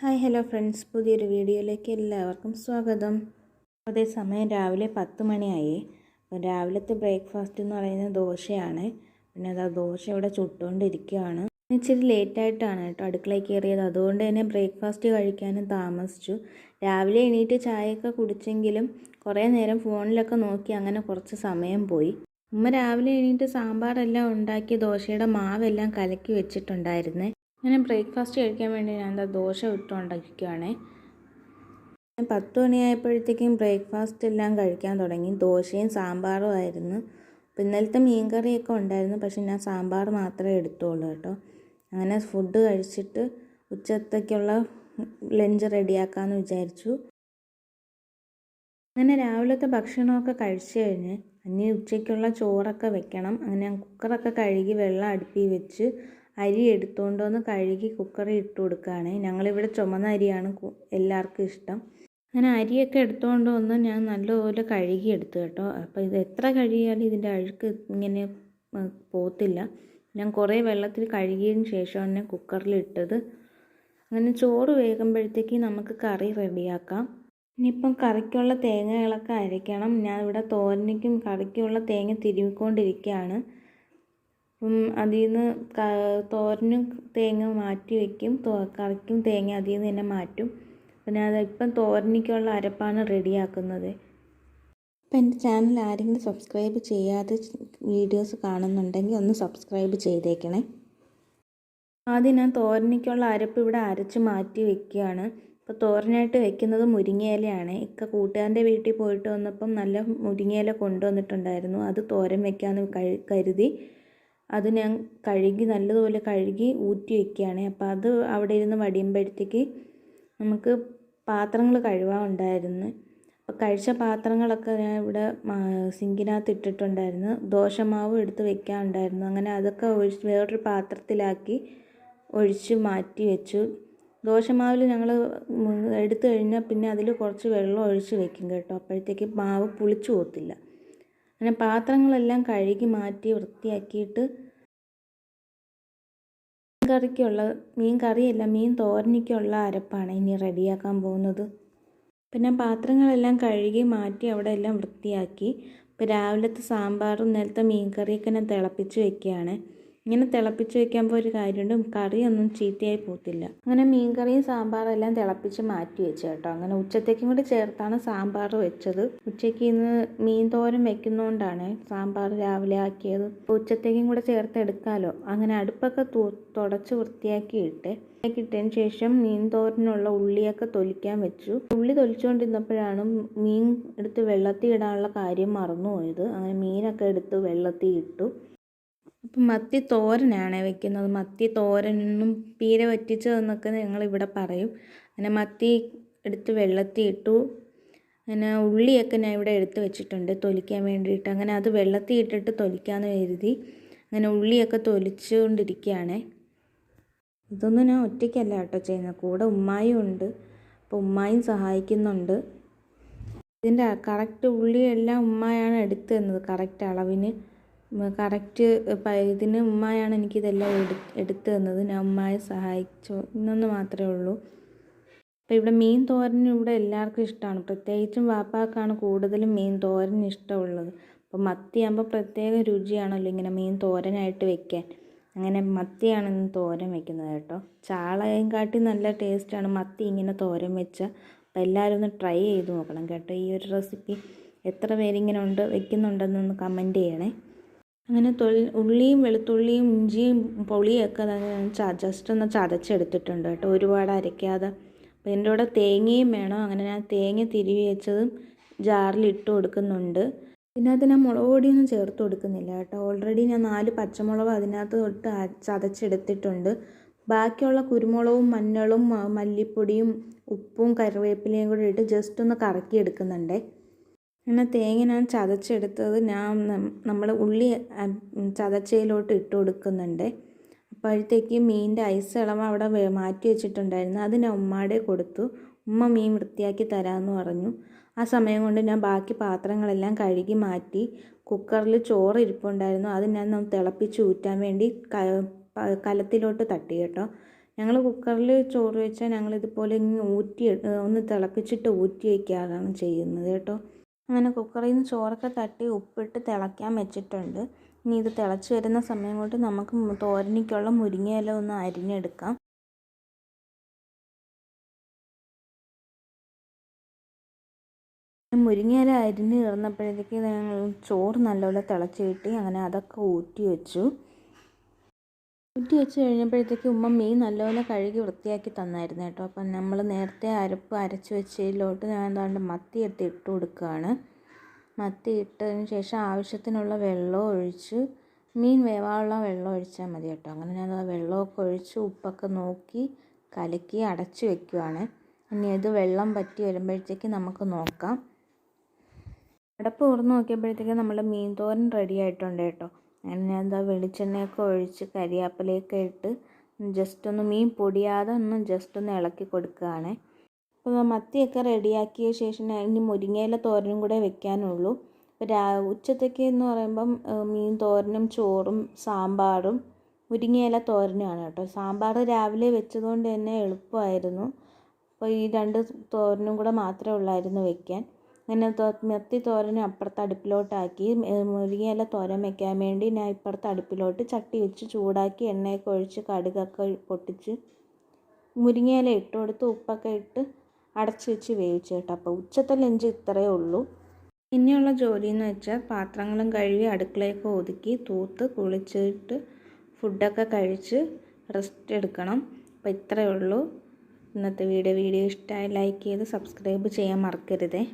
Hi hello friends. പുതിയൊരു വീഡിയോയിലേക്ക് എല്ലാവർക്കും സ്വാഗതം. അതേ സമയം രാവിലെ പത്ത് മണിയായി. അപ്പോൾ രാവിലത്തെ ബ്രേക്ക്ഫാസ്റ്റ് എന്ന് പറയുന്നത് ദോശയാണ്. പിന്നെ അത് ദോശ ഇവിടെ ചുട്ടുകൊണ്ടിരിക്കുകയാണ് ഇച്ചിരി ലേറ്റായിട്ടാണ് കേട്ടോ അടുക്കളയിൽ കയറിയത്. അതുകൊണ്ട് തന്നെ ബ്രേക്ക്ഫാസ്റ്റ് കഴിക്കാനും താമസിച്ചു. രാവിലെ എണീറ്റ് ചായയൊക്കെ കുടിച്ചെങ്കിലും കുറേ നേരം ഫോണിലൊക്കെ നോക്കി അങ്ങനെ കുറച്ച് സമയം പോയി. ഉമ്മ രാവിലെ എണീറ്റ് സാമ്പാറെല്ലാം ഉണ്ടാക്കി ദോശയുടെ മാവെല്ലാം കലക്കി വെച്ചിട്ടുണ്ടായിരുന്നേ. അങ്ങനെ ബ്രേക്ക്ഫാസ്റ്റ് കഴിക്കാൻ വേണ്ടി ഞാൻ എന്താ ദോശ ഇട്ടുണ്ടാക്കിക്കുകയാണേ പത്ത് മണിയായപ്പോഴത്തേക്കും ബ്രേക്ക്ഫാസ്റ്റ് എല്ലാം കഴിക്കാൻ തുടങ്ങി. ദോശയും സാമ്പാറും ആയിരുന്നു. ഇന്നലത്തെ മീൻകറിയൊക്കെ ഉണ്ടായിരുന്നു. പക്ഷെ ഞാൻ സാമ്പാർ മാത്രമേ എടുത്തുള്ളൂ കേട്ടോ. അങ്ങനെ ഫുഡ് കഴിച്ചിട്ട് ഉച്ചത്തേക്കുള്ള ലഞ്ച് റെഡിയാക്കാമെന്ന് വിചാരിച്ചു. അങ്ങനെ രാവിലത്തെ ഭക്ഷണമൊക്കെ കഴിച്ചു കഴിഞ്ഞ് ഇനി ഉച്ചയ്ക്കുള്ള ചോറൊക്കെ വെക്കണം. അങ്ങനെ ഞാൻ കുക്കറൊക്കെ കഴുകി വെള്ളം അടുപ്പിൽ വെച്ച് അരി എടുത്തുകൊണ്ട് വന്ന് കഴുകി കുക്കറിൽ ഇട്ട് കൊടുക്കുകയാണ്. ഞങ്ങളിവിടെ ചുമന്ന അരിയാണ് എല്ലാവർക്കും ഇഷ്ടം. അങ്ങനെ അരിയൊക്കെ എടുത്തുകൊണ്ട് വന്ന് ഞാൻ നല്ലപോലെ കഴുകി എടുത്തു കേട്ടോ. അപ്പോൾ ഇത് എത്ര കഴുകിയാലും ഇതിന്റെ അഴുക്ക് ഇങ്ങനെ പോത്തില്ല ഞാൻ കുറേ വെള്ളത്തിൽ കഴുകിയതിന് ശേഷമാണ് ഞാൻ കുക്കറിൽ ഇട്ടത്. അങ്ങനെ ചോറ് വേകുമ്പോഴത്തേക്ക് നമുക്ക് കറി റെഡിയാക്കാം. ഇനിയിപ്പം കറിക്കുള്ള തേങ്ങകളൊക്കെ അരയ്ക്കണം. ഞാൻ ഇവിടെ തോരനിക്കും കറിക്കുള്ള തേങ്ങ തിരുമിക്കൊണ്ടിരിക്കുകയാണ് അതിൽ നിന്ന് തോരനും തേങ്ങ മാറ്റി വയ്ക്കും കറിക്കും തേങ്ങ അതിൽ നിന്ന് തന്നെ മാറ്റും. പിന്നെ അത് ഇപ്പം തോരനിക്കുള്ള അരപ്പാണ് റെഡിയാക്കുന്നത്. അപ്പം എന്റെ ചാനൽ ആരെങ്കിലും സബ്സ്ക്രൈബ് ചെയ്യാതെ വീഡിയോസ് കാണുന്നുണ്ടെങ്കിൽ ഒന്ന് സബ്സ്ക്രൈബ് ചെയ്തേക്കണേ. ആദ്യം ഞാൻ തോരനിക്കുള്ള അരപ്പ് ഇവിടെ അരച്ച് മാറ്റി വെക്കുകയാണ്. ഇപ്പോൾ തോരനായിട്ട് വെക്കുന്നത് മുരിങ്ങയിലയാണ്. ഇക്ക കൂട്ടുകാരന്റെ വീട്ടിൽ പോയിട്ട് വന്നപ്പം നല്ല മുരിങ്ങയില കൊണ്ടുവന്നിട്ടുണ്ടായിരുന്നു. അത് തോരൻ വെക്കാമെന്ന് കരുതി. അത് ഞാൻ കഴുകി നല്ലതുപോലെ കഴുകി ഊറ്റി വെക്കുകയാണ് അപ്പോൾ അത് അവിടെ ഇരുന്ന് വടിയുമ്പോഴത്തേക്ക് നമുക്ക് പാത്രങ്ങൾ കഴുകാനുണ്ടായിരുന്നു അപ്പോൾ കഴിച്ച പാത്രങ്ങളൊക്കെ ഞാൻ ഇവിടെ സിങ്കിനകത്ത് ഇട്ടിട്ടുണ്ടായിരുന്നു. ദോശമാവ് എടുത്ത് വെക്കാനുണ്ടായിരുന്നു അങ്ങനെ അതൊക്കെ ഒഴിച്ച് വേറൊരു പാത്രത്തിലാക്കി ഒഴിച്ച് മാറ്റി വെച്ചു. ദോശമാവിൽ ഞങ്ങൾ എടുത്തു കഴിഞ്ഞാൽ പിന്നെ അതിൽ കുറച്ച് വെള്ളം ഒഴിച്ച് വെക്കും കേട്ടോ. അപ്പോഴത്തേക്ക് മാവ് പുളിച്ചു പോകത്തില്ല. അങ്ങനെ പാത്രങ്ങളെല്ലാം കഴുകി മാറ്റി വൃത്തിയാക്കിയിട്ട് മീൻ കറിക്കുള്ള മീൻ കറിയല്ല മീൻ തോരനിക്കുള്ള അരപ്പാണ് ഇനി റെഡിയാക്കാൻ പോകുന്നത്. പിന്നെ പാത്രങ്ങളെല്ലാം കഴുകി മാറ്റി അവിടെ എല്ലാം വൃത്തിയാക്കി. ഇപ്പോൾ രാവിലത്തെ സാമ്പാറും നേരത്തെ മീൻ കറിയൊക്കെ ഞാൻ തിളപ്പിച്ച് വെക്കുകയാണ്. ഇങ്ങനെ തിളപ്പിച്ച് വെക്കുമ്പോൾ ഒരു കാര്യമുണ്ട്. കറിയൊന്നും ചീത്തയായി പോകത്തില്ല. അങ്ങനെ മീൻ കറിയും സാമ്പാറും എല്ലാം തിളപ്പിച്ച് മാറ്റി വെച്ചു കേട്ടോ. അങ്ങനെ ഉച്ചത്തേക്കും കൂടി ചേർത്താണ് സാമ്പാർ വെച്ചത്. ഉച്ചയ്ക്ക് ഇന്ന് മീൻ തോരൻ വെക്കുന്നതുകൊണ്ടാണ് സാമ്പാർ രാവിലെ ആക്കിയത്. ഉച്ചത്തേക്കും കൂടെ ചേർത്ത് എടുക്കാമല്ലോ അങ്ങനെ അടുപ്പൊക്കെ തുടച്ച് വൃത്തിയാക്കിയിട്ട് ഇട്ടതിന് ശേഷം മീൻ തോരനുള്ള ഉള്ളിയൊക്കെ തൊലിക്കാൻ വെച്ചു. ഉള്ളി തൊലിച്ചുകൊണ്ടിരുന്നപ്പോഴാണ് മീൻ എടുത്ത് വെള്ളത്തിൽ ഇടാനുള്ള കാര്യം മറന്നുപോയത്. അങ്ങനെ മീനൊക്കെ എടുത്ത് വെള്ളത്തിൽ ഇട്ടു. അപ്പം മത്തി തോരനാണ് വെക്കുന്നത്. മത്തി തോരനെന്നും പീര വറ്റിച്ചതെന്നൊക്കെ ഞങ്ങളിവിടെ പറയും. അങ്ങനെ മത്തി എടുത്ത് വെള്ളത്തിൽ ഇട്ടു അങ്ങനെ ഉള്ളിയൊക്കെ ഞാൻ ഇവിടെ എടുത്ത് വെച്ചിട്ടുണ്ട് തൊലിക്കാൻ വേണ്ടിയിട്ട്. അങ്ങനെ അത് വെള്ളത്തിൽ ഇട്ടിട്ട് തൊലിക്കാമെന്ന് കരുതി അങ്ങനെ ഉള്ളിയൊക്കെ തൊലിച്ചുകൊണ്ടിരിക്കുകയാണ്. ഇതൊന്നും ഞാൻ ഒറ്റയ്ക്കല്ല കേട്ടോ ചെയ്യുന്നത്. കൂടെ ഉമ്മായും ഉണ്ട്. അപ്പോൾ ഉമ്മായും സഹായിക്കുന്നുണ്ട്. ഇതിന്റെ കറക്റ്റ് ഉള്ളിയെല്ലാം ഉമ്മായാണ് എടുത്തു തന്നത്. കറക്റ്റ് അളവിന്. കറക്റ്റ് ഇതിന് ഉമ്മായാണ് എനിക്കിതെല്ലാം എടു എടുത്തു തന്നത്. ഞാൻ ഉമ്മായെ സഹായിച്ചു എന്നൊന്ന് മാത്രമേ ഉള്ളൂ. അപ്പോൾ ഇവിടെ മീൻ തോരൻ ഇവിടെ എല്ലാവർക്കും ഇഷ്ടമാണ്. പ്രത്യേകിച്ചും വാപ്പാക്കാണ് കൂടുതലും മീൻ തോരൻ ഇഷ്ടമുള്ളത്. അപ്പോൾ മത്തിയാകുമ്പോൾ പ്രത്യേക രുചിയാണല്ലോ ഇങ്ങനെ മീൻ തോരനായിട്ട് വെക്കാൻ. അങ്ങനെ മത്തിയാണ് ഇന്ന് തോരൻ വെക്കുന്നത് കേട്ടോ. ചാളയും കാട്ടി നല്ല ടേസ്റ്റാണ് മത്തി ഇങ്ങനെ തോരൻ വെച്ച. അപ്പോൾ എല്ലാവരും ഒന്ന് ട്രൈ ചെയ്ത് നോക്കണം കേട്ടോ. ഈ ഒരു റെസിപ്പി എത്ര പേരിങ്ങനെ ഉണ്ട് വെക്കുന്നുണ്ടെന്നൊന്ന് കമന്റ് ചെയ്യണേ. അങ്ങനെ ഉള്ളിയും വെളുത്തുള്ളിയും ഇഞ്ചിയും പുളിയൊക്കെ ജസ്റ്റ് ഒന്ന് ചതച്ചെടുത്തിട്ടുണ്ട് കേട്ടോ. ഒരുപാട് അരയ്ക്കാതെ. അപ്പോൾ എന്റെ കൂടെ തേങ്ങയും വേണം. അങ്ങനെ ഞാൻ തേങ്ങ തിരുവി വെച്ചതും ജാറിൽ ഇട്ട് കൊടുക്കുന്നുണ്ട്. ഇതിനകത്ത് ഞാൻ മുളക് പൊടിയൊന്നും ചേർത്ത് കൊടുക്കുന്നില്ല കേട്ടോ. ഓൾറെഡി ഞാൻ നാല് പച്ചമുളക് അതിനകത്ത് തൊട്ട് ചതച്ചെടുത്തിട്ടുണ്ട്. ബാക്കിയുള്ള കുരുമുളകും മഞ്ഞളും മല്ലിപ്പൊടിയും ഉപ്പും കറിവേപ്പിലയും കൂടെ ഇട്ട് ജസ്റ്റ് ഒന്ന് കറക്കി എടുക്കുന്നുണ്ടേ അങ്ങനെ തേങ്ങ ഞാൻ ചതച്ചെടുത്തത് ഞാൻ നമ്മൾ ഉള്ളി ചതച്ചയിലോട്ട് ഇട്ട് കൊടുക്കുന്നുണ്ട്. അപ്പോഴത്തേക്ക് മീനിന്റെ ഐസ് ഇളവ് അവിടെ മാറ്റി വെച്ചിട്ടുണ്ടായിരുന്നു. അത് ഞാൻ ഉമ്മാടെ കൊടുത്തു. ഉമ്മ മീൻ വൃത്തിയാക്കി തരാമെന്ന് പറഞ്ഞു. ആ സമയം കൊണ്ട് ഞാൻ ബാക്കി പാത്രങ്ങളെല്ലാം കഴുകി മാറ്റി. കുക്കറിൽ ചോറ് ഇരിപ്പുണ്ടായിരുന്നു. അത് ഞാൻ തിളപ്പിച്ച് ഊറ്റാൻ വേണ്ടി കലത്തിലോട്ട് തട്ടി കേട്ടോ. ഞങ്ങൾ കുക്കറിൽ ചോറ് വെച്ചാൽ ഞങ്ങളിതുപോലെ ഇങ്ങനെ ഊറ്റി ഒന്ന് തിളപ്പിച്ചിട്ട് ഊറ്റി വയ്ക്കാറാണ് ചെയ്യുന്നത് കേട്ടോ. അങ്ങനെ കുക്കറിൽ നിന്ന് ചോറൊക്കെ തട്ടി ഉപ്പിട്ട് തിളയ്ക്കാൻ വെച്ചിട്ടുണ്ട്. ഇനി ഇത് തിളച്ച് വരുന്ന സമയം കൊണ്ട് നമുക്ക് തോരനിക്കുള്ള മുരിങ്ങയില ഒന്ന് അരിഞ്ഞെടുക്കാം. മുരിങ്ങയില അരിഞ്ഞ് തീർന്നപ്പോഴത്തേക്ക് ചോറ് നല്ലപോലെ തിളച്ച് കിട്ടി. അങ്ങനെ അതൊക്കെ ഊറ്റി വെച്ചു. ഊറ്റി വെച്ച് കഴിഞ്ഞപ്പോഴത്തേക്ക് ഉമ്മ മീൻ നല്ലപോലെ കഴുകി വൃത്തിയാക്കി തന്നായിരുന്നു കേട്ടോ. അപ്പം നമ്മൾ നേരത്തെ അരപ്പ് അരച്ച് വെച്ചതിലോട്ട് ഞാൻ എന്താണ്ട് മത്തി എടുത്ത് ഇട്ട് കൊടുക്കുകയാണ്. മത്തി ഇട്ടതിന് ശേഷം ആവശ്യത്തിനുള്ള വെള്ളം ഒഴിച്ച് മീൻ വേവാനുള്ള വെള്ളം ഒഴിച്ചാൽ മതി കേട്ടോ. അങ്ങനെ ഞാൻ വെള്ളമൊക്കെ ഒഴിച്ച് ഉപ്പൊക്കെ നോക്കി കലക്കി അടച്ച് വെക്കുവാണ്. ഇനി ഇത് വെള്ളം പറ്റി വരുമ്പോഴത്തേക്ക് നമുക്ക് നോക്കാം. അടപ്പ് തുറന്ന് നോക്കിയപ്പോഴത്തേക്ക് നമ്മുടെ മീൻ തോരൻ റെഡി ആയിട്ടുണ്ട് കേട്ടോ. അങ്ങനെ ഞാൻ എന്താ വെളിച്ചെണ്ണയൊക്കെ ഒഴിച്ച് കരിയാപ്പിലയൊക്കെ ഇട്ട് ജസ്റ്റ് ഒന്ന് മീൻ പൊടിയാതെ ഒന്ന് ജസ്റ്റ് ഒന്ന് ഇളക്കി കൊടുക്കുകയാണ്. അപ്പോൾ മത്തിയൊക്കെ റെഡിയാക്കിയ ശേഷം ഇനി മുരിങ്ങയില തോരനും കൂടെ വെക്കാനുള്ളൂ. അപ്പോൾ രാ ഉച്ചത്തേക്ക് എന്ന് പറയുമ്പം മീൻ തോരനും ചോറും സാമ്പാറും മുരിങ്ങയില തോരനുമാണ് കേട്ടോ. സാമ്പാർ രാവിലെ വെച്ചതുകൊണ്ട് തന്നെ എളുപ്പമായിരുന്നു. അപ്പോൾ ഈ രണ്ട് തോരനും കൂടെ മാത്രമേ ഉള്ളായിരുന്നു വെക്കാൻ. അങ്ങനെ മത്തി തോരൻ അപ്പുറത്തെ അടുപ്പിലോട്ടാക്കി മുരിങ്ങയില തോരൻ വെക്കാൻ വേണ്ടി ഞാൻ ഇപ്പുറത്തെ അടുപ്പിലോട്ട് ചട്ടി വെച്ച് ചൂടാക്കി എണ്ണയൊക്കെ ഒഴിച്ച് കടുകൊക്കെ പൊട്ടിച്ച് മുരിങ്ങയില ഇട്ട് കൊടുത്ത് ഉപ്പൊക്കെ ഇട്ട് അടച്ച് വെച്ച് വേവിച്ചു കേട്ടോ. അപ്പോൾ ഉച്ചത്തെ ലഞ്ച് ഇത്രയേ ഉള്ളൂ. ഇനിയുള്ള ജോലി എന്ന് വെച്ചാൽ പാത്രങ്ങളും കഴുകി അടുക്കളയൊക്കെ ഒതുക്കി തൂത്ത് കുളിച്ചിട്ട് ഫുഡൊക്കെ കഴിച്ച് റെസ്റ്റ് എടുക്കണം. അപ്പോൾ ഇത്രയേ ഉള്ളൂ. ഇന്നത്തെ വീഡിയോ വീഡിയോ ഇഷ്ടമായി ലൈക്ക് ചെയ്ത് സബ്സ്ക്രൈബ് ചെയ്യാൻ മറക്കരുതേ.